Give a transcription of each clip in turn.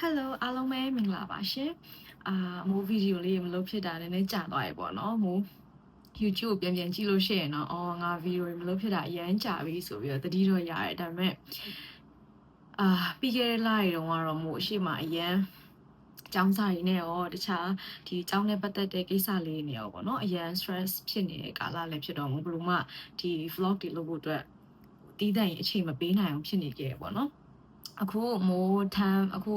Hello အားလုံးပဲမင်္ဂလာပါရှင်အာမိုးဗီဒီယိုလေးမလုပ်ဖြစ်တာနည်းနည်းကြာသွားရေပေါ့နော်မိုး YouTube ပြန်ပြန်ကြည့်လို့ရှိရင်တော့အော်ငါဗီဒီယိုမလုပ်ဖြစ်တာအရန်ကြာပြီဆိုပြီးတော့တတိတော့ရတယ်ဒါပေမဲ့အာပြီးခဲ့တဲ့လတွေတုန်းကတော့မိုးအရှိမအရန်ကျောင်းစာရင်းနဲ့ရောတခြားဒီကျောင်းနဲ့ပတ်သက်တဲ့ကိစ္စလေးတွေနဲ့ရောပေါ့နော်အရန် stress ဖြစ်နေတဲ့ကာလလည်းဖြစ်တော့မို့ဘယ်လိုမှဒီ vlog တွေလုပ်ဖို့အတွက်တီးတန့်ရင်အချိန်မပေးနိုင်အောင်ဖြစ်နေကြရပေါ့နော် အခုမိုးထမ်းအခု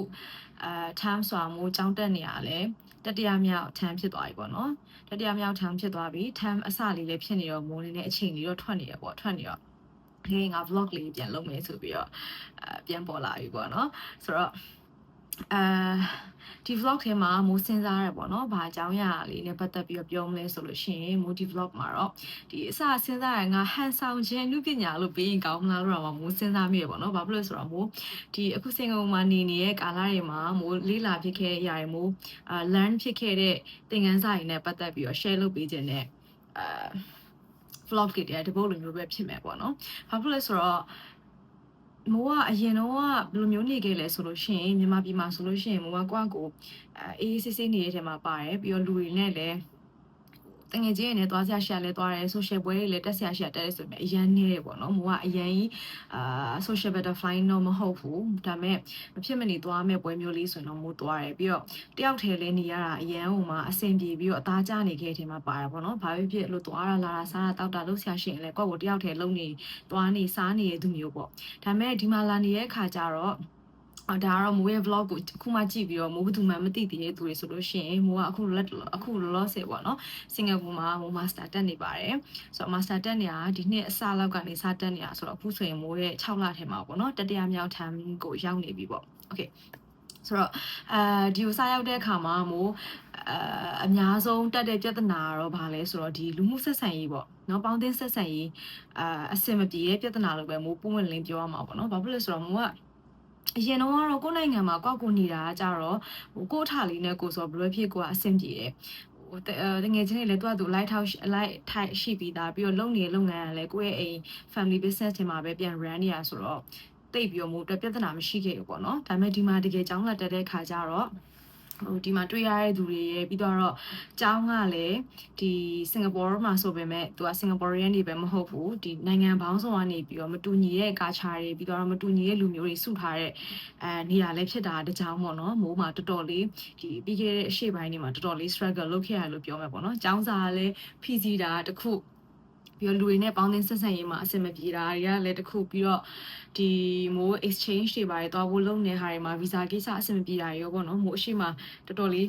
အဲထမ်းစွာမိုးကျောင်းတက်နေရလဲတတိယမြောက်ထမ်းဖြစ်သွားပြီပေါ့နော်တတိယမြောက်ထမ်းဖြစ်သွားပြီထမ်းအစလေးလည်းဖြစ်နေတော့မိုးနေတဲ့အချိန်လေးတော့ထွက်နေရပေါ့ထွက်နေတော့ခေငါ vlog လေးပြန်လုပ်မယ်ဆိုပြီးတော့အဲပြန်ပေါ်လာပြီပေါ့နော်ဆိုတော့ အဲဒီ vlog ထဲမှာမိုးစဉ်းစားရပေါ့နော်။ဘာအကြောင်းအရာလေးနဲ့ပတ်သက်ပြီးတော့ပြောမလဲဆိုလို့ရှိရင်မိုးဒီ vlog မှာတော့ဒီအစစဉ်းစားရငါဟန်ဆောင်ခြင်းလူပညာလို့ပြီးရင်ကောင်းမလားလို့တော့မိုးစဉ်းစားမိရပေါ့နော်။ဘာဖြစ်လို့လဲဆိုတော့မိုးဒီအခုစင်ကာပူမှာနေနေတဲ့ကာလတွေမှာမိုးလေးလာဖြစ်ခဲ့တဲ့အရာတွေမိုးအာ learn ဖြစ်ခဲ့တဲ့သင်ခန်းစာတွေနဲ့ပတ်သက်ပြီးတော့ share လုပ်ပေးခြင်းနဲ့အာ vlog တွေတပုတ်လိုမျိုးပဲဖြစ်မယ်ပေါ့နော်။ဘာဖြစ်လဲဆိုတော့ မိုးကအရင်တော့ကဘယ်လိုမျိုးနေခဲ့လဲဆိုလို့ရှိရင်မြန်မာပြည်မှာဆိုလို့ရှိရင်မိုးကကိုယ့်ကိုအဲအေးအေးဆေးဆေးနေတဲ့ထဲမှာပါတယ်ပြီးတော့လူတွေနဲ့လည်း တငယ်ချင်းတွေနဲ့သွားဆရာရှာလဲသွားတယ် social ပွဲတွေလည်းတက်ဆရာရှာတက်တယ်ဆိုပေမဲ့အရန်နေတယ်ပေါ့နော်မိုးကအရန်ကြီးအာ social butterfly တော့မဟုတ်ဘူးဒါပေမဲ့မဖြစ်မနေသွားမဲ့ပွဲမျိုးလေးဆိုရင်တော့မိုးသွားတယ်ပြီးတော့တယောက်တည်းလည်းနေရတာအရန်ဟိုမှာအဆင်ပြေပြီးတော့အသားကျနေခဲ့တဲ့ထဲမှာပါတယ်ပေါ့နော်ဘာဖြစ်ဖြစ်လို့သွားတာလာတာစားတာတောက်တာလုပ်ဆရာရှိရင်လည်းကိုယ့်ကိုတယောက်တည်းလုံနေသွားနေစားနေတဲ့သူမျိုးပေါ့ဒါပေမဲ့ဒီမှာလာနေတဲ့အခါကျတော့ အော်ဒါကတော့မိုးရဲ့ vlog ကိုအခုမှကြည့်ပြီးတော့မိုးဘယ်သူမှမသိသေးတဲ့သူတွေဆိုလို့ရှိရင်မိုးကအခုလက်အခုလောလောဆယ်ပေါ့နော်စင်ကာပူမှာမိုး master တက်နေပါတယ်ဆိုတော့ master တက်နေတာဒီနှစ်အစလောက်ကနေစတက်နေတာဆိုတော့အခုဆိုရင်မိုးရဲ့6လထဲမှာပေါ့နော်တတိယမြောက်ထမ်းကိုရောက်နေပြီပေါ့ okay ဆိုတော့အဲဒီကိုစရောက်တဲ့အခါမှာမို့အအများဆုံးတက်တဲ့ပြဿနာကတော့ဘာလဲဆိုတော့ဒီလူမှုဆက်ဆံရေးပေါ့နော်ပေါင်းသင်းဆက်ဆံရေးအာအဆင်မပြေတဲ့ပြဿနာလို့ပဲမို့ပုံမှန်လင်းပြောရမှာပေါ့နော်ဘာဖြစ်လို့လဲဆိုတော့မို့က အရင်တော့ကတော့ကိုယ်နိုင်ငံမှာကောက်ကိုနေတာကြတော့ဟိုကိုယ့်ထားလေးနဲ့ကိုယ်ဆိုဘယ်လိုဖြစ်ကိုကအဆင်ပြေတယ်ဟိုတငယ်ချင်းတွေလည်းတွားသူ light house light ထိုက်ရှိပြီးသားပြီးတော့လုပ်နေတဲ့လုပ်ငန်းကလည်းကိုယ့်ရဲ့အိမ် family business တွေမှာပဲပြန် run နေရဆိုတော့တိတ်ပြီးတော့မို့အတွက်ပြဿနာမရှိခဲ့ဘူးပေါ့နော်ဒါပေမဲ့ဒီမှာတကယ်ကြောင်းလာတက်တဲ့ခါကျတော့ ဟိုဒီမှာတွေ့ရတဲ့သူတွေရဲ့ပြီးတော့ကျောင်းကလည်းဒီစင်ကာပူမှာဆိုပေမဲ့သူကစင်ကာပူရန်နေပဲမဟုတ်ဘူးဒီနိုင်ငံပေါင်းစုံကနေပြီးတော့မတူညီတဲ့ကာချာတွေပြီးတော့မတူညီတဲ့လူမျိုးတွေစုထားတဲ့အဲနေရာလည်းဖြစ်တာတကြောင်ပေါ့နော်မိုးမှာတော်တော်လေးဒီပြီးခဲ့တဲ့အရှိပိုင်းတွေမှာတော်တော်လေး struggle လုပ်ခဲ့ရလို့ပြောမယ်ပေါ့နော်ကျောင်းစာလည်းဖိစီးတာတခု ပြီးတော့လူတွေနဲ့ပေါင်းသင်းဆက်ဆံရေးမှာအဆင်မပြေတာတွေကလည်းတခုပြီးတော့ဒီမိုး exchange တွေပါတယ်တွားဖို့လုပ်နေတဲ့ဟာတွေမှာ visa ကိစ္စအဆင်မပြေတာရောပေါ့နော်မိုးအရှိမတော်တော်လေး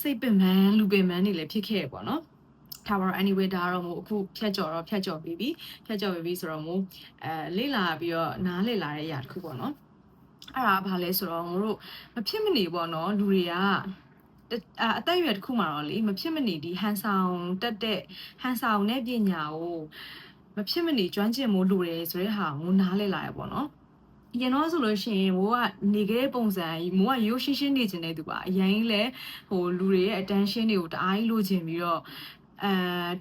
စိတ်ပင်ပန်းလူပင်ပန်းတွေလည်းဖြစ်ခဲ့ရပေါ့နော်ထားပါတော့ anyway ဒါတော့မို့အခုဖြတ်ကျော်တော့ဖြတ်ကျော်ပြီးပြီဖြတ်ကျော်ပြီးပြီဆိုတော့မို့အဲလေ့လာပြီးတော့နားလေ့လာတဲ့အရာတစ်ခုပေါ့နော်အဲ့ဒါဘာလဲဆိုတော့မို့တို့မဖြစ်မနေပေါ့နော်လူတွေက အသက်အရွယ်တစ်ခုမှာတော့လေမဖြစ်မနေဒီဟန်ဆောင်တက်တဲ့ဟန်ဆောင်တဲ့ပညာကိုမဖြစ်မနေကျွမ်းကျင်မို့လိုတယ်ဆိုတဲ့ဟာကိုနားလည်လာရပေါ့နော်ရင်တော့ဆိုလို့ရှိရင်မိုးကနေခဲ့တဲ့ပုံစံကြီးမိုးကရိုးရှင်းရှင်းနေခြင်းတဲ့သူပါအရင်လဲဟိုလူတွေရဲ့ attention တွေကိုတအားကြီးလိုချင်ပြီးတော့ အဲ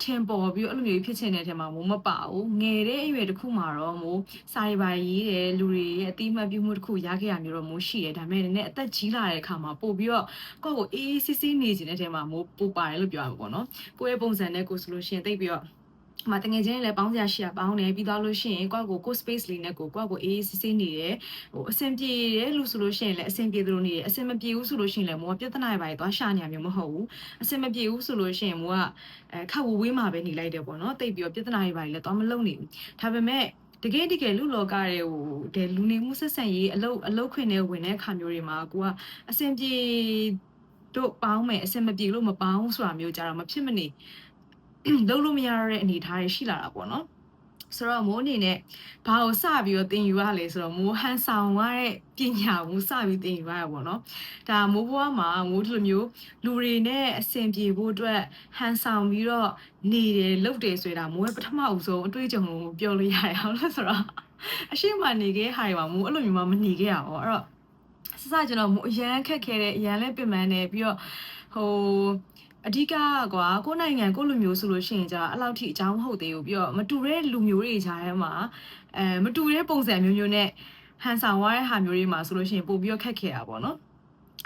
ထင်ပေါ်ပြီးအဲ့လိုမျိုးဖြစ်ချင်တဲ့ထဲမှာမိုးမပါဘူးငယ်တဲ့အရွယ်တစ်ခုမှာတော့မိုးစာရီပါရေးတယ်လူတွေရဲ့အတိအမှတ်ပြုမှုတစ်ခုရခဲ့ရမျိုးတော့မိုးရှိတယ်ဒါပေမဲ့လည်းအသက်ကြီးလာတဲ့အခါမှာပို့ပြီးတော့ကိုယ့်ကိုအေးအေးဆေးဆေးနေခြင်းတဲ့ထဲမှာမိုးပို့ပါတယ်လို့ပြောရမှာပေါ့နော်ကိုယ့်ရဲ့ပုံစံနဲ့ကိုဆိုလို့ရှိရင်တိတ်ပြီးတော့ မတငယ်ချင်းလည်းပေါင်းစရာရှိရပေါင်းတယ်ပြီးသွားလို့ရှိရင်ကိုယ့်ကိုကို space လေးနဲ့ကိုကိုယ့်ကိုအေးစစ်စစ်နေတယ်ဟိုအဆင်ပြေတယ်လို့ဆိုလို့ရှိရင်လည်းအဆင်ပြေသလိုနေတယ်အဆင်မပြေဘူးဆိုလို့ရှိရင်လည်းမောကပြဿနာတွေပါသွားရှာနေရမျိုးမဟုတ်ဘူးအဆင်မပြေဘူးဆိုလို့ရှိရင်မောကအဲခက်ဝဝေးမှာပဲနေလိုက်တယ်ပေါ့နော်တိတ်ပြီးတော့ပြဿနာတွေပါလည်းသွားမလုံနေဘူးဒါပေမဲ့တကယ်တကယ်လူလောကတဲ့ဟိုဒဲလူနေမှုဆက်ဆံရေးအလုတ်အလုတ်ခွင့်နဲ့ဝင်တဲ့အခါမျိုးတွေမှာကိုကအဆင်ပြေတို့ပေါင်းမယ်အဆင်မပြေလို့မပေါင်းဆိုတာမျိုးကြတော့မဖြစ်မနေ လုံးလို့မရတဲ့အနေအထားတွေရှိလာတာပေါ့နော်ဆိုတော့မိုးအနေနဲ့ဘာကိုစပြီးတော့သင်ယူရလဲဆိုတော့မိုးဟန်ဆောင်ရတဲ့ပညာကိုစပြီးသင်ယူရရပေါ့နော်ဒါမိုးဘွားမှာမိုးဒီလိုမျိုးလူတွေနဲ့အဆင်ပြေဖို့အတွက်ဟန်ဆောင်ပြီးတော့နေတယ်လုပ်တယ်ဆိုတာမိုးရဲ့ပထမအဦးဆုံးအတွေ့အကြုံကိုပြောလို့ရတယ်ဟုတ်လားဆိုတော့အရှိမနေခဲ့ဟာတွေမှာမိုးအဲ့လိုမျိုးမှမနေခဲ့ရအောင်အဲ့တော့စစကျွန်တော်မိုးအရန်ခက်ခဲတယ်အရန်လဲပြင်ပန်းတယ်ပြီးတော့ဟို အဓိကကွာကိုယ်နိုင်ငံကိုလူမျိုးဆိုလို့ရှိရင်じゃအဲ့လောက်ထိအကြောင်းမဟုတ်သေးဘူးပြီးတော့မတူတဲ့လူမျိုးတွေခြားထဲမှာအဲမတူတဲ့ပုံစံမျိုးမျိုးနဲ့ဟန်ဆောင်ရတဲ့ဟာမျိုးတွေမှာဆိုလို့ရှိရင်ပို့ပြီးတော့ခက်ခဲတာပေါ့နော်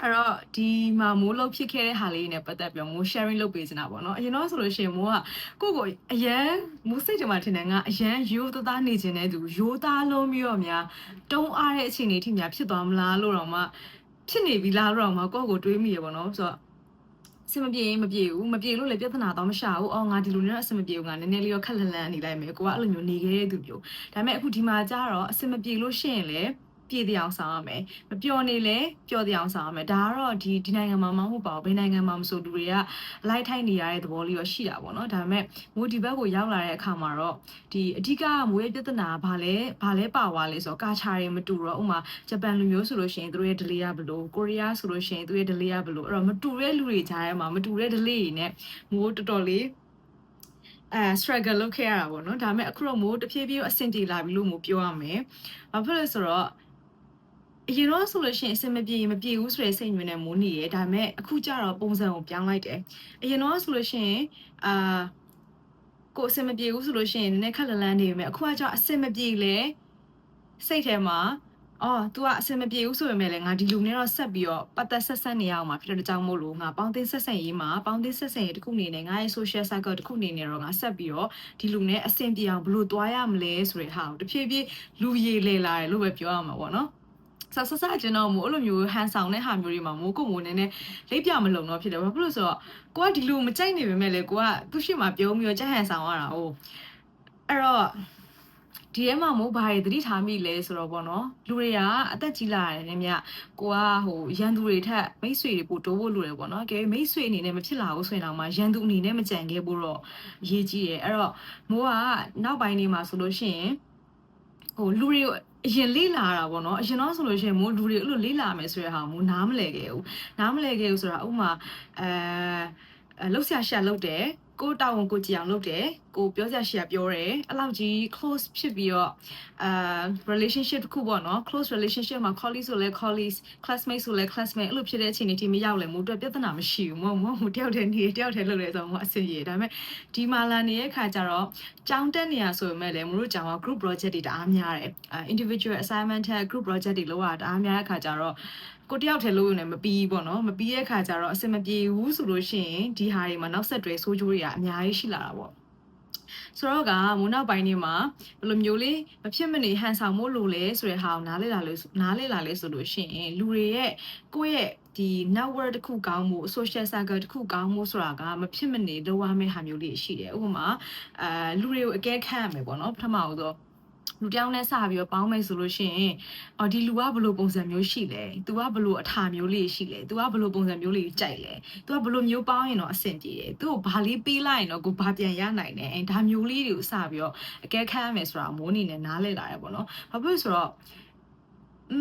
အဲ့တော့ဒီမှာမိုးလုံးဖြစ်ခဲ့တဲ့ဟာလေးနဲ့ပတ်သက်ပြီးတော့မိုး sharing လုပ်ပေးနေတာပေါ့နော်အရင်တော့ဆိုလို့ရှိရင်မိုးကကိုယ့်ကိုအရန်မိုးစိတ်ကြမှာထင်တယ်ငါအရန်ရိုးသားသားနေခြင်းတဲ့သူရိုးသားလုံးပြီးတော့များတုံးအားတဲ့အခြေအနေထိများဖြစ်သွားမလားလို့တော့မှဖြစ်နေပြီလားလို့တော့မှကိုယ့်ကိုတွေးမိရပေါ့နော်ဆိုတော့ စင်မပြေရင်မပြေဘူးမပြေလို့လည်းပြဿနာတော့မရှာဘူးအော်ငါဒီလိုနဲ့အဆင်မပြေဘူးငါနည်းနည်းလေးတော့ခက်လန့်လန့်နေလိုက်မယ်ကိုကအဲ့လိုမျိုးနေခဲ့တဲ့သူမျိုးဒါပေမဲ့အခုဒီမှာကျတော့အဆင်မပြေလို့ရှိရင်လည်း ပြေတဲ့အောင်ဆောင်ရမယ်မပျော်နေလဲပျော်တဲ့အောင်ဆောင်ရမယ်ဒါကတော့ဒီဒီနိုင်ငံမှာမဟုတ်ပါဘူးဘယ်နိုင်ငံမှာမဆိုလူတွေကအလိုက်ထိုက်နေရတဲ့သဘောလေးရောရှိတာပေါ့နော်ဒါပေမဲ့မိုးဒီဘက်ကိုရောက်လာတဲ့အခါမှာတော့ဒီအဓိကမိုးရဲ့ပြဿနာကဘာလဲဘာလဲပါသွားလဲဆိုတော့ကာချာတွေမတူတော့ဥမာဂျပန်လူမျိုးဆိုလို့ရှိရင်သူတို့ရဲ့ delay ကဘယ်လိုကိုရီးယားဆိုလို့ရှိရင်သူရဲ့ delay ကဘယ်လိုအဲ့တော့မတူတဲ့လူတွေကြားထဲမှာမတူတဲ့ delay တွေနဲ့မိုးတော်တော်လေးအဲ struggle လုပ်ခဲ့ရတာပေါ့နော်ဒါပေမဲ့အခုတော့မိုးတဖြည်းဖြည်းအဆင်ပြေလာပြီလို့မိုးပြောရမယ်ဘာဖြစ်လဲဆိုတော့ အရင်တော့ဆိုလို့ရှိရင်အဆင်မပြေရင်မပြေဘူးဆိုတဲ့စိတ်မျိုးနဲ့မိုးနေရဲဒါပေမဲ့အခုကျတော့ပုံစံကိုပြောင်းလိုက်တယ်အရင်တော့ဆိုလို့ရှိရင်အာကိုယ်အဆင်မပြေဘူးဆိုလို့ရှိရင်နည်းနည်းခက်လန့်လန့်နေပေမဲ့အခုကကျတော့အဆင်မပြေလေစိတ်ထဲမှာအော် तू ကအဆင်မပြေဘူးဆိုပေမဲ့လည်းငါဒီလူနဲ့တော့ဆက်ပြီးတော့ပတ်သက်ဆက်ဆက်နေရအောင်မှာဖြစ်တဲ့ကြောင့်မို့လို့ငါပေါင်းသင်းဆက်ဆက်ရေးမှာပေါင်းသင်းဆက်ဆက်ရေးတစ်ခုအနေနဲ့ငါရဲ့ social cycle တစ်ခုအနေနဲ့တော့ငါဆက်ပြီးတော့ဒီလူနဲ့အဆင်ပြေအောင်ဘယ်လိုတွားရမလဲဆိုတဲ့ဟာကိုတဖြည်းဖြည်းလူရည်လေလာတယ်လို့ပဲပြောရမှာပေါ့နော် ဆဆဆကျွန်တော်မို့အဲ့လိုမျိုးဟန်ဆောင်တဲ့ဟာမျိုးတွေမှာမိုးကိုမိုးနည်းနည်းလိပ်ပြမလုံတော့ဖြစ်တယ်ဘာဖြစ်လို့ဆိုတော့ကိုကဒီလူမကြိုက်နေပေမဲ့လေကိုကသူ့ရှိမှပြုံးပြီးတော့ကြက်ဟန်ဆောင်ရတာ哦အဲ့တော့ဒီထဲမှာမိုးဘာတွေသတိထားမိလဲဆိုတော့ဗောနော်လူတွေကအသက်ကြီးလာတယ်မြကိုကဟိုရန်သူတွေထက်မိတ်ဆွေတွေပို့တိုးဖို့လိုတယ်ဗောနော်ကဲမိတ်ဆွေအနေနဲ့မဖြစ်လာဘူးဆိုရင်တော့မှရန်သူအနေနဲ့မကြံခဲ့ဖို့တော့အရေးကြီးတယ်အဲ့တော့မိုးကနောက်ပိုင်းနေမှာဆိုလို့ရှိရင်ဟိုလူတွေကို အရင်လေးလာတာပေါ့နော်အရင်တော့ဆိုလို့ရှိရင်မို့လူတွေအဲ့လိုလေးလာမယ်ဆိုတဲ့ဟာမို့နားမလဲခဲ့ဘူးနားမလဲခဲ့ဘူးဆိုတာဥပမာအဲလှုပ်ရှားရှာလှုပ်တယ်ကိုတောင်းဝန်ကိုကြည်အောင်လုပ်တယ်ကိုပြောစရာရှိရပြောတယ်အဲ့လောက်ကြီး close ဖြစ်ပြီးတော့အာ relationship တစ်ခုပေါ့နော် close relationship မှာ colleague ဆိုလဲ colleague classmate ဆိုလဲ classmate အဲ့လိုဖြစ်တဲ့အချိန်တွေထိမရောက်လဲမို့အတွက်ပြဿနာမရှိဘူးမဟုတ်မဟုတ်တယောက်တည်းနေတယောက်တည်းလုပ်လဲဆိုတော့အဆင်ပြေဒါပေမဲ့ဒီမှာလာနေတဲ့ခါကျတော့ကြောင်းတက်နေရဆိုပေမဲ့လည်းမတို့ကြောင်က group project တွေတအားများတယ် individual assignment ထက် group project တွေလောက်တာတအားများတဲ့ခါကျတော့ကိုတယောက်ထဲလို့ရုံနဲ့မပြီးပေါ့နော်မပြီးတဲ့ခါကျတော့အဆင်မပြေဘူးဆိုလို့ရှိရင်ဒီဟာတွေမှာနောက်ဆက်တွဲဆိုးကျိုးတွေကအများကြီးရှိလာတာပေါ့ ဆိုတော့ကမိုးနောက်ပိုင်းနေမှာဘယ်လိုမျိုးလေးမဖြစ်မနေဟန်ဆောင်မို့လို့လဲဆိုတဲ့ဟာကိုနားလေလာလို့နားလေလာလဲဆိုလို့ရှိရင်လူတွေရဲ့ကိုယ့်ရဲ့ဒီ network တစ်ခုကောင်းမှု social circle တစ်ခုကောင်းမှုဆိုတာကမဖြစ်မနေလုပ်ရမယ့်ဟာမျိုးလေးရှိတယ်ဥပမာအဲလူတွေကိုအကဲခတ်ရမယ်ပေါ့နော်ပထမဦးဆုံး လူတယောက်နဲ့စပြီးတော့ပေါင်းမယ်ဆိုလို့ရှိရင်အော်ဒီလူကဘလို့ပုံစံမျိုးရှိလဲ။ तू ကဘလို့အထာမျိုးလေးရှိလဲ။ तू ကဘလို့ပုံစံမျိုးလေးကြိုက်လဲ။ तू ကဘလို့မျိုးပေါင်းရင်တော့အဆင်ပြေတယ်။ तू ကိုဘာလေးပေးလိုက်ရင်တော့ကိုဘာပြန်ရနိုင်တယ်။အဲဒါမျိုးလေးတွေကိုစပြီးတော့အကဲခတ်ရမယ်ဆိုတာမိုးအနေနဲ့နားလည်လာတယ်ပေါ့နော်။ဘာဖြစ်လို့ဆိုတော့อื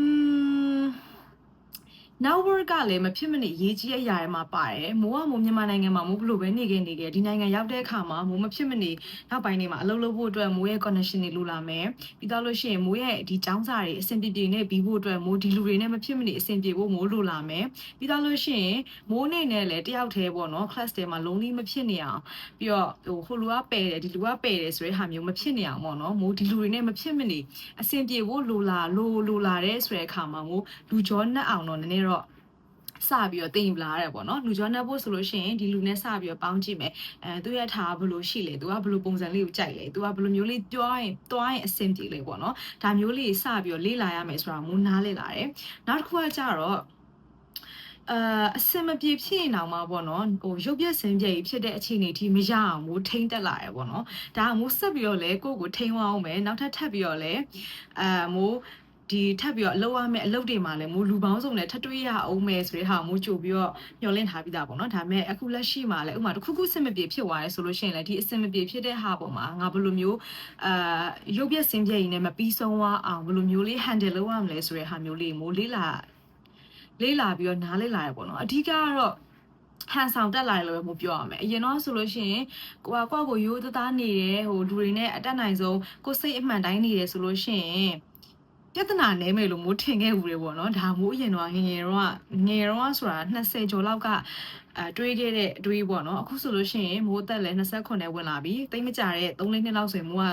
ม network ကလည်းမဖြစ်မနေရေးကြီးတဲ့အရာတွေမှာပါတယ်မိုးကမိုးမြန်မာနိုင်ငံမှာမိုးဘလို့ပဲနေခဲ့နေခဲ့ဒီနိုင်ငံရောက်တဲ့အခါမှာမိုးမဖြစ်မနေနောက်ပိုင်းတွေမှာအလုပ်လုပ်ဖို့အတွက်မိုးရဲ့ connection တွေလိုလာမယ်ပြီးတော့လို့ရှိရင်မိုးရဲ့ဒီចောင်းစာတွေအဆင်ပြေပြေနဲ့ပြီးဖို့အတွက်မိုးဒီလူတွေနဲ့မဖြစ်မနေအဆင်ပြေဖို့မိုးလိုလာမယ်ပြီးတော့လို့ရှိရင်မိုးနေနဲ့လည်းတယောက်တည်းပေါ့နော် class ထဲမှာလုံးလေးမဖြစ်နေအောင်ပြီးတော့ဟိုဟိုလူကပယ်တယ်ဒီလူကပယ်တယ်ဆိုတဲ့ဟာမျိုးမဖြစ်နေအောင်ပေါ့နော်မိုးဒီလူတွေနဲ့မဖြစ်မနေအဆင်ပြေဖို့လိုလာလိုလိုလာတဲ့ဆိုတဲ့အခါမှာမိုးလူကြောနှက်အောင်တော့နည်းနည်းတော့ စပြီးတော့တင်ယူလာရတယ်ပေါ့နော်လူကြောနှက်ဖို့ဆိုလို့ရှိရင်ဒီလူနဲ့စပြီးတော့ပေါင်းကြည့်မယ်အဲသူရဲ့ထားဘယ်လိုရှိလဲသူကဘယ်လိုပုံစံလေးကိုကြိုက်လဲသူကဘယ်လိုမျိုးလေးပြောရင်တွားရင်အဆင်ပြေလဲပေါ့နော်ဒါမျိုးလေးစပြီးတော့လေ့လာရမယ်ဆိုတာမိုးနားလေ့လာတယ်နောက်တစ်ခုကကြတော့အာအစင်မပြေဖြစ်ရင်တောင်မှပေါ့နော်ဟိုရုပ်ပြက်စင်ပြက်ကြီးဖြစ်တဲ့အခြေအနေထိမရအောင်မိုးထိမ့်တက်လာရပေါ့နော်ဒါကမိုးဆက်ပြီးတော့လဲကိုယ့်ကိုထိမ့်အောင်မယ်နောက်ထပ်ထပ်ပြီးတော့လဲအာမိုး ဒီထပ်ပြီးတော့အလုပ်ရမယ့်အလုပ်တွေမှာလည်းမိုးလူပေါင်းစုံနဲ့ထပ်တွေ့ရအောင်မယ်ဆိုတဲ့ဟာမိုးကြိုပြီးတော့မျှော်လင့်ထားပြီးသားပေါ့နော်ဒါပေမဲ့အခုလက်ရှိမှာလည်းဥပမာတစ်ခုခုစင်မပြေဖြစ်သွားရဲဆိုလို့ရှိရင်လည်းဒီအစင်မပြေဖြစ်တဲ့ဟာပေါ်မှာငါဘယ်လိုမျိုးအာရုပ်ပြက်စင်ပြက်ရင်းနဲ့မပြီးဆုံးအောင်ဘယ်လိုမျိုးလေး handle လုပ်ရမလဲဆိုတဲ့ဟာမျိုးလေးမိုးလေးလာလေးလာပြီးတော့နားလေးလာရပေါ့နော်အဓိကကတော့ဟန်ဆောင်တက်လာတယ်လို့ပဲမို့ပြောရမယ်အရင်တော့ဆိုလို့ရှိရင်ကိုကကိုကကိုရိုးသားသားနေတယ်ဟိုလူတွေနဲ့အတက်နိုင်ဆုံးကိုစိတ်အမှန်တိုင်းနေတယ်ဆိုလို့ရှိရင် ပြဿနာနဲမယ်လို့မိုးထင်ခဲ့ဘူးလေပေါ့နော်ဒါမိုးအရင်တော့ငငယ်တော့ငယ်တော့ဆိုတာ20ကျော်လောက်ကအဲတွေးခဲ့တဲ့အတွေးပေါ့နော်အခုဆိုလို့ရှိရင်မိုးသက်လည်း29ဝင်လာပြီတိတ်မကြတဲ့3-4နှစ်လောက်ဆိုရင်မိုးက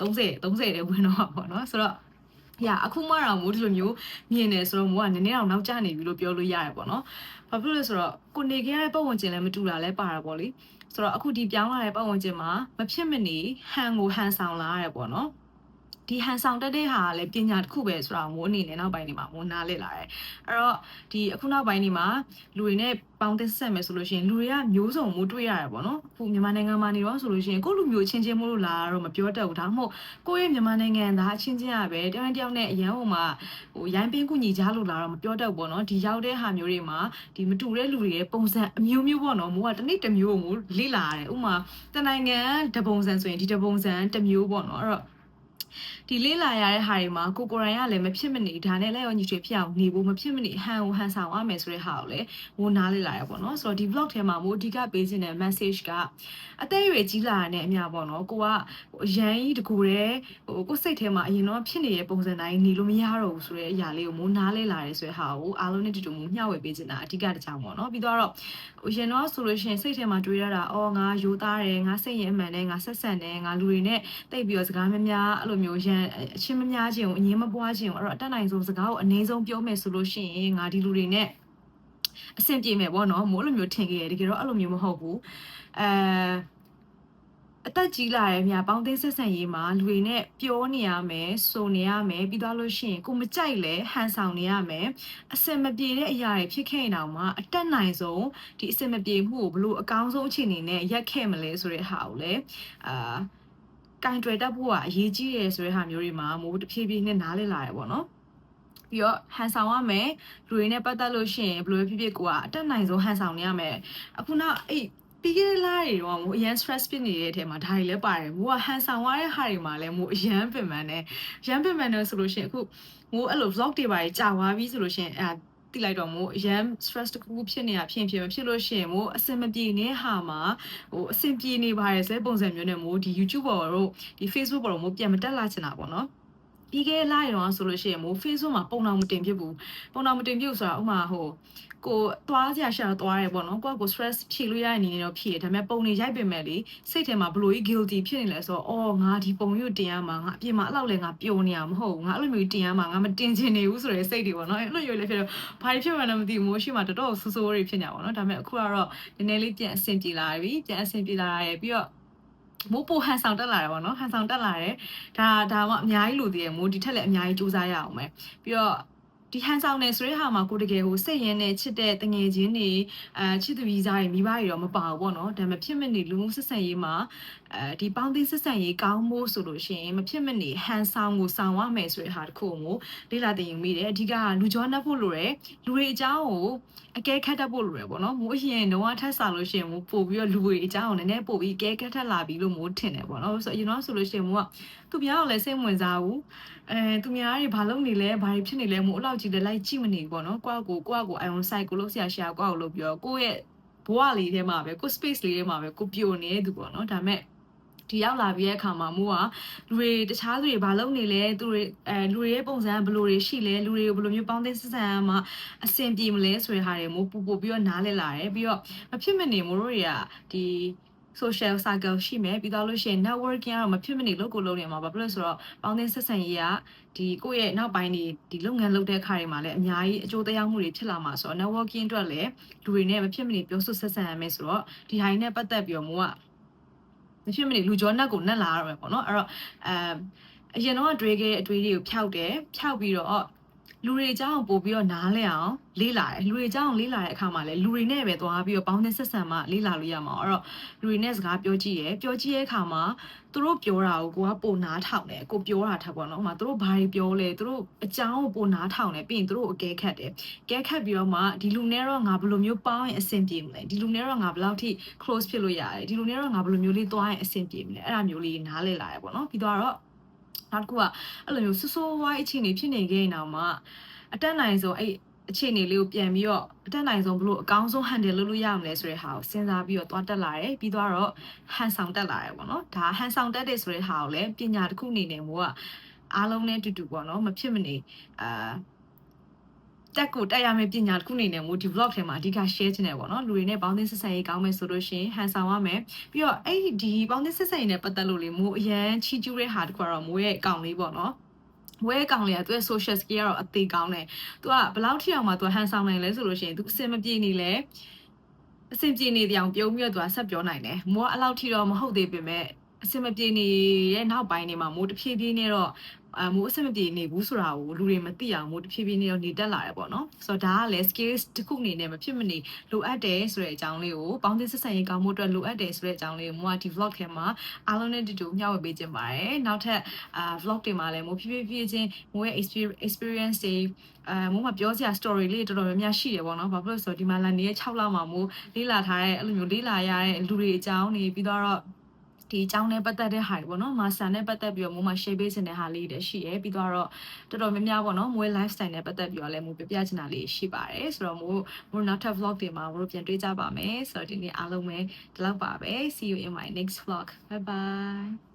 30 30တဲ့ဝင်တော့ပေါ့နော်ဆိုတော့ရအခုမှတော့မိုးဒီလိုမျိုးမြင်နေဆိုတော့မိုးကနည်းနည်းတော့နောက်ကျနေပြီလို့ပြောလို့ရတယ်ပေါ့နော်။ဘာဖြစ်လို့လဲဆိုတော့ကိုနေခဲ့ရတဲ့ပုံဝင်ကျင်လည်းမတူတာလည်းပါတာပေါ့လေ။ဆိုတော့အခုဒီပြောင်းလာတဲ့ပုံဝင်ကျင်မှာမဖြစ်မနေဟန်ကိုဟန်ဆောင်လာရတယ်ပေါ့နော်။ ဒီဟန်ဆောင်တက်တဲ့ဟာကလည်းပညာတစ်ခုပဲဆိုတော့မိုးအနေနဲ့နောက်ပိုင်းနေမှာမိုးနားလည်လာတယ်။အဲ့တော့ဒီအခုနောက်ပိုင်းနေမှာလူတွေနဲ့ပေါင်းသစ်ဆက်မယ်ဆိုလို့ရှိရင်လူတွေကမျိုးစုံမိုးတွေ့ရတယ်ပေါ့နော်။အခုမြန်မာနိုင်ငံမှာနေတော့ဆိုလို့ရှိရင်ကိုယ့်လူမျိုးချင်းချင်းမို့လို့လာတော့မပြောတတ်ဘူးဒါမှမဟုတ်ကိုယ့်ရဲ့မြန်မာနိုင်ငံသားအချင်းချင်းရပဲတယောက်နဲ့တယောက်နဲ့အရန်ဟိုမှာဟိုရိုင်းပင်းကူညီကြလို့လာတော့မပြောတတ်ဘူးပေါ့နော်။ဒီရောက်တဲ့ဟာမျိုးတွေမှာဒီမတူတဲ့လူတွေရဲ့ပုံစံအမျိုးမျိုးပေါ့နော်။မိုးကတစ်နေ့တစ်မျိုးကိုမိုးလေ့လာရတယ်။ဥပမာတနိုင်ငံတပုံစံဆိုရင်ဒီတပုံစံတစ်မျိုးပေါ့နော်။အဲ့တော့ ဒီလေးလာရတဲ့ဟာတွေမှာကိုကိုရိုင်းကလည်းမဖြစ်မနေဒါနဲ့လည်းရောညီချွေဖြစ်အောင်နေဖို့မဖြစ်မနေဟန်ကိုဟန်ဆောင်ရမယ်ဆိုတဲ့ဟာကိုလည်းဝန်နားလေးလာရပေါ့နော်ဆိုတော့ဒီ vlog ထဲမှာမို့အဓိကပေးခြင်းတဲ့ message ကအသက်အရွယ်ကြီးလာတဲ့အမြပေါ့နော်ကိုကအရန်ကြီးတကူတဲ့ဟိုကိုစိတ်ထဲမှာအရင်တော့ဖြစ်နေတဲ့ပုံစံတိုင်းနေလို့မရတော့ဘူးဆိုတဲ့အရာလေးကိုမို့နားလေးလာရဲဆိုတဲ့ဟာကိုအားလုံးနဲ့တူတူမို့မျှဝေပေးခြင်းတာအဓိကတစ်ကြောင်ပေါ့နော်ပြီးတော့ဟိုရင်တော့ဆိုလို့ရှိရင်စိတ်ထဲမှာတွေးရတာအော်ငါယူသားတယ်ငါစိတ်ရင်အမှန်နဲ့ငါဆက်ဆံတယ်ငါလူတွေနဲ့တိတ်ပြီးတော့စကားများများအဲ့လိုမျိုးရန်အချင်းမများခြင်းကိုအငင်းမပွားခြင်းကိုအဲ့တော့အတက်နိုင်ဆုံးစကားကိုအနည်းဆုံးပြောမယ်ဆိုလို့ရှိရင်ငါဒီလူတွေနဲ့အဆင်ပြေမယ်ပေါ့နော်မို့လိုမျိုးထင်ခဲ့ရတယ်တကယ်တော့အဲ့လိုမျိုးမဟုတ်ဘူးအဲအသက်ကြီးလာတဲ့မြပေါင်းသိဆက်ဆံရေးမှာလူတွေနဲ့ပြောနေရမယ်ဆိုနေရမယ်ပြီးသွားလို့ရှိရင်ကိုမကြိုက်လဲဟန်ဆောင်နေရမယ်အစင်မပြေတဲ့အရာတွေဖြစ်ခဲ့ရင်တောင်မှအတက်နိုင်ဆုံးဒီအစင်မပြေမှုကိုဘလို့အကောင်းဆုံးအခြေအနေနဲ့ရက်ခဲ့မလဲဆိုတဲ့ဟာကိုလည်းအာ ကင်တွယ်တတ်ဖို့ကအရေးကြီးတယ်ဆိုတဲ့ဟာမျိုးတွေမှာမို့တဖြည်းဖြည်းနဲ့နားလည်လာရပေါ့နော်ပြီးတော့ဟန်ဆောင်ရမယ်လူတွေနဲ့ပတ်သက်လို့ရှိရင်ဘယ်လိုဖြစ်ဖြစ်ကိုကအတက်နိုင်ဆုံးဟန်ဆောင်နေရမယ်အခုနောက်အဲ့ပြီးခဲ့တဲ့လတွေတော့မို့အရန် stress ဖြစ်နေတဲ့အထက်မှာဒါတွေလည်းပါတယ်မို့ကဟန်ဆောင်ရတဲ့ဟာတွေမှာလည်းမို့အရန်ပင်ပန်းတယ်ရန်ပင်ပန်းတယ်ဆိုလို့ရှိရင်အခုမို့အဲ့လို vlog တွေပါကြာသွားပြီဆိုလို့ရှိရင်အဲ တိလိုက်တော့မို့ရန် stress တခုခုဖြစ်နေတာဖြစ်ဖြစ်မဖြစ်လို့ရှိရင်မို့အဆင်မပြေနေဟာမှာဟိုအဆင်ပြေနေပါတယ်ဆိုတဲ့ပုံစံမျိုးနဲ့မို့ဒီ YouTube ပေါ်တို့ဒီ Facebook ပေါ်တို့မို့ပြန်မတက်လာချင်တာပေါ့နော် ပြီးခဲ့လိုက်တော့ဆိုလို့ရှိရင်မို့ Facebook မှာပုံတော်မတင်ဖြစ်ဘူးပုံတော်မတင်ဖြစ်ဆိုတာဥမာဟိုကိုသွားကြရှာသွားတယ်ပေါ့နော်ကိုကကို stress ဖြေလို့ရတဲ့အနေနဲ့တော့ဖြေတယ်ဒါပေမဲ့ပုံနေရိုက်ပင်မဲ့လေစိတ်ထဲမှာဘလို့ကြီး guilty ဖြစ်နေလဲဆိုတော့အော်ငါဒီပုံရွတ်တင်ရမှာငါအပြင်မှာအဲ့လောက်လဲငါပျော်နေရမဟုတ်ဘူးငါအဲ့လိုမျိုးတင်ရမှာငါမတင်ချင်နေဘူးဆိုတဲ့စိတ်တွေပေါ့နော်အဲ့လိုရွေးလည်းဖြစ်တော့ဘာဖြစ်မှန်းလည်းမသိဘူးမိုးရှိမှတော်တော်ဆူဆူတွေဖြစ်နေတာပေါ့နော်ဒါပေမဲ့အခုကတော့နည်းနည်းလေးပြန်အဆင်ပြေလာပြီပြန်အဆင်ပြေလာရပြီးတော့ မိုးပိုဟန်ဆောင်တက်လာတယ်ပေါ့နော်ဟန်ဆောင်တက်လာတယ်ဒါဒါမှအများကြီးလိုသေးတယ်မိုးဒီထက်လည်းအများကြီးစူးစမ်းရအောင်ပဲပြီးတော့ဒီဟန်ဆောင်နေဆိုတဲ့ဟာမှာကိုတကယ်ကိုစိတ်ရင်းနဲ့ချစ်တဲ့တငယ်ချင်းတွေအဲချစ်သူကြီးစားတွေမိဘတွေတော့မပါဘူးပေါ့နော်ဒါပေမဲ့ဖြစ်မနေလူမှုဆက်ဆံရေးမှာအဲဒီပေါင်းသင်းဆက်ဆံရေးကောင်းဖို့ဆိုလို့ရှိရင်မဖြစ်မနေဟန်ဆောင်ကိုဆောင်ရမယ်ဆိုတဲ့ဟာတခုကိုလေ့လာသင်ယူမိတယ်အဓိကလူကြောနှက်ဖို့လိုတယ်လူတွေအကြောင်းကိုအကဲခတ်တတ်ဖို့လိုတယ်ပေါ့နော်မိုးအရင်တော့ထက်စားလို့ရှိရင်မိုးပို့ပြီးတော့လူတွေအကြောင်းကိုနည်းနည်းပို့ပြီးအကဲခတ်ထက်လာပြီလို့မိုးထင်တယ်ပေါ့နော်ဆိုတော့အရင်တော့ဆိုလို့ရှိရင်မိုးကသူများကိုလည်းစိတ်ဝင်စားဘူးအဲသူများတွေဘာလုပ်နေလဲဘာတွေဖြစ်နေလဲမို့အလောက်ကြီးလည်းလိုက်ကြည့်မနေဘူးပေါ့နော်ကိုယ့်ကိုကိုယ့်ကိုအိုင်ွန်ဆိုင်ကိုလို့ဆရာရှာကိုယ့်ကိုလို့ပြောကိုယ့်ရဲ့ဘဝလေးထဲမှာပဲကို space လေးထဲမှာပဲကိုပျော်နေတဲ့သူပေါ့နော်ဒါမဲ့ ဒီရောက်လာပြီးတဲ့အခါမှာမိုးကလူတွေတခြားသူတွေဘာလုပ်နေလဲသူတွေအဲလူတွေရဲ့ပုံစံဘယ်လိုတွေရှိလဲလူတွေကိုဘယ်လိုမျိုးပေါင်းသိဆက်ဆံမှအဆင်ပြေမလဲဆိုတဲ့ဟာတွေမိုးပူပူပြီးတော့နားလည်လာတယ်ပြီးတော့မဖြစ်မနေမိုးတို့တွေကဒီ social circle ရှိမယ်ပြီးတော့လို့ရှိရင် networking ကတော့မဖြစ်မနေလုပ်ကိုလုပ်နေမှာပါဘာလို့လဲဆိုတော့ပေါင်းသင်းဆက်ဆံရေးကဒီကိုယ့်ရဲ့နောက်ပိုင်းဒီဒီလုပ်ငန်းလုပ်တဲ့ခါတွေမှာလည်းအများကြီးအကျိုးသက်မှုတွေဖြစ်လာမှာဆိုတော့ networking အတွက်လည်းလူတွေနဲ့မဖြစ်မနေပြောဆိုဆက်ဆံရမယ်ဆိုတော့ဒီဟာတွေနဲ့ပတ်သက်ပြီးတော့မိုးက မဖြစ်မနေလူကြောနက်ကိုနက်လာရမယ်ပေါ့နော်အဲ့တော့အမ်အရင်တော့တွေးခဲ့တဲ့အတွေးတွေကိုဖျောက်တယ်ဖျောက်ပြီးတော့ လူတွေအကြောင်းပို့ပြီးတော့နားလဲအောင်လေးလာတယ်လူတွေအကြောင်းလေးလာတဲ့အခါမှာလည်းလူတွေနဲ့ပဲသွားပြီးတော့ပေါင်းတဲ့ဆက်ဆံမှလေးလာလို့ရမှာအဲ့တော့လူတွေနဲ့စကားပြောကြည့်ရယ်ပြောကြည့်ရဲ့အခါမှာသူတို့ပြောတာကိုကိုကပိုနားထောင်တယ်ကိုပြောတာထပ်ပေါ့နော်။ဟိုမှာသူတို့ဘာတွေပြောလဲသူတို့အကြောင်းကိုပိုနားထောင်တယ်ပြီးရင်သူတို့အကဲခတ်တယ်။ကဲခတ်ပြီးတော့မှဒီလူနဲ့တော့ငါဘယ်လိုမျိုးပေါင်းရင်အဆင်ပြေမလဲဒီလူနဲ့တော့ငါဘယ်လောက်ထိ close ဖြစ်လို့ရတယ်ဒီလူနဲ့တော့ငါဘယ်လိုမျိုးလေးသွားရင်အဆင်ပြေမလဲအဲ့ဒါမျိုးလေးနားလည်လာရပေါ့နော်ပြီးတော့ နောက်တစ်ခုကအဲ့လိုမျိုးဆူဆိုးဝိုင်းအခြေအနေဖြစ်နေခဲ့ရင်တော့မှအတက်နိုင်ဆုံးအဲ့အခြေအနေလေးကိုပြန်ပြီးတော့အတက်နိုင်ဆုံးဘလို့အကောင်းဆုံး handle လုပ်လို့ရမလဲဆိုတဲ့ဟာကိုစဉ်းစားပြီးတော့သွားတက်လာတယ်ပြီးတော့ဟန်ဆောင်တက်လာတယ်ပေါ့နော်ဒါဟန်ဆောင်တက်တယ်ဆိုတဲ့ဟာကိုလည်းပညာတစ်ခုအနေနဲ့မို့ကအားလုံးနဲ့တူတူပေါ့နော်မဖြစ်မနေအာ တက်ကိုတက်ရမယ့်ပညာတစ်ခုအနေနဲ့မို့ဒီ vlog ထဲမှာအဓိက share ချင်တယ်ပေါ့နော်လူတွေနဲ့ပေါင်းသင်းဆက်ဆံရေးကောင်းမယ်ဆိုလို့ရှိရင်ဟန်ဆောင်ရမယ်ပြီးတော့အဲ့ဒီပေါင်းသင်းဆက်ဆံရေးနဲ့ပတ်သက်လို့လေမို့အရန်ချီကျူးတဲ့ဟာတခုကတော့မို့ရဲ့အကောင့်လေးပေါ့နော် ဝဲကောင်လေးကသူရဲ့ social skill ကတော့အသေးကောင်းတယ်။ तू ကဘယ်လောက်ထိအောင်မှ तू ဟန်ဆောင်နိုင်လဲဆိုလို့ရှိရင် तू အစင်မပြေနေလဲအစင်ပြေနေတဲ့အကြောင်ပြုံးပြီးတော့ तू ကဆက်ပြောနိုင်တယ်။မိုးကအဲ့လောက်ထိတော့မဟုတ်သေးပေမဲ့အစင်မပြေနေတဲ့နောက်ပိုင်းနေမှာမိုးတဖြည်းဖြည်းနဲ့တော့ အမိုးအဆင်မပြေနေဘူးဆိုတာကိုလူတွေမသိအောင်မို့တဖြည်းဖြည်းနဲ့တော့နေတက်လာတယ်ပေါ့နော်ဆိုတော့ဒါကလည်း skills တစ်ခုအနေနဲ့မဖြစ်မနေလိုအပ်တယ်ဆိုတဲ့အကြောင်းလေးကိုပေါင်းသင်းဆက်ဆံရေးကောင်းမှုအတွက်လိုအပ်တယ်ဆိုတဲ့အကြောင်းလေးကိုမို့ကဒီ vlog ထဲမှာအားလုံးနဲ့တူတူမျှဝေပေးခြင်းပါတယ်နောက်ထပ်အာ vlog တွေမှာလည်းမို့ဖြည်းဖြည်းဖြည်းချင်းမို့ရဲ့ experience experience တွေအဲမို့မပြောစရာ story လေးတော်တော်များများရှိတယ်ပေါ့နော်ဘာဖြစ်လို့လဲဆိုတော့ဒီမှာလာနေတဲ့6လမှာမို့လေးလာထားတဲ့အဲ့လိုမျိုးလေးလာရတဲ့လူတွေအကြောင်းနေပြီးတော့ ဒီအကြောင်းနဲ့ပတ်သက်တဲ့ဟာတွေပေါ့နော်မာဆန်နဲ့ပတ်သက်ပြီးတော့မိုးမှာ share ပေးခြင်းတဲ့ဟာလေးတွေရှိရယ်ပြီးတော့တော်တော်များများပေါ့နော်မိုး lifestyle နဲ့ပတ်သက်ပြီးတော့လည်းမိုးပြပြချင်တာလေးရှိပါတယ်ဆိုတော့မိုးမိုးနောက်ထပ် vlog တွေမှာမိုးတို့ပြန်တွေ့ကြပါမယ်ဆိုတော့ဒီနေ့အားလုံးပဲဒီလောက်ပါပဲ see you in my next vlog bye bye